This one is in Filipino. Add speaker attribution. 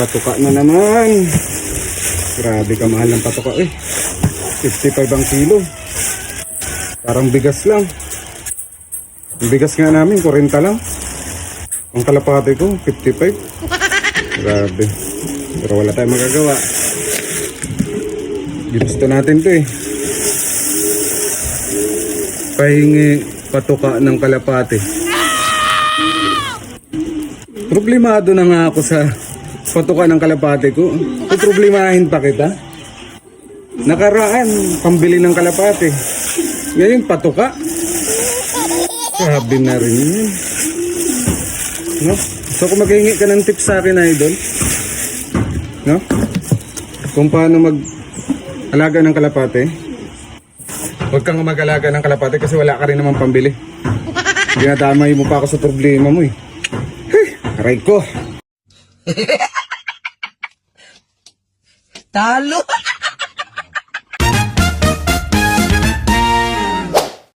Speaker 1: patuka na naman. Grabe ka mahal ng patuka eh. 55 ang kilo. Parang bigas lang. Ang bigas nga namin, 40 lang. Ang kalapate ko, 55. Grabe. Pero wala tayong magagawa. Ginusto natin to eh. Pahingi patuka ng kalapate. Problemado na nga ako sa patuka ng kalapate ko. Problemahin pa kita. Nakaraan, pambili ng kalapate. Ngayon, patuka. Sabi na rin yun. No? So kung maghingi ka ng tips sa akin, idol, no? Kung paano mag alaga ng kalapate, huwag kang mag-alaga ng kalapate kasi wala ka rin naman pambili. Dinadamay mo pa ako sa problema mo eh. Hey, aray ko.
Speaker 2: Talo!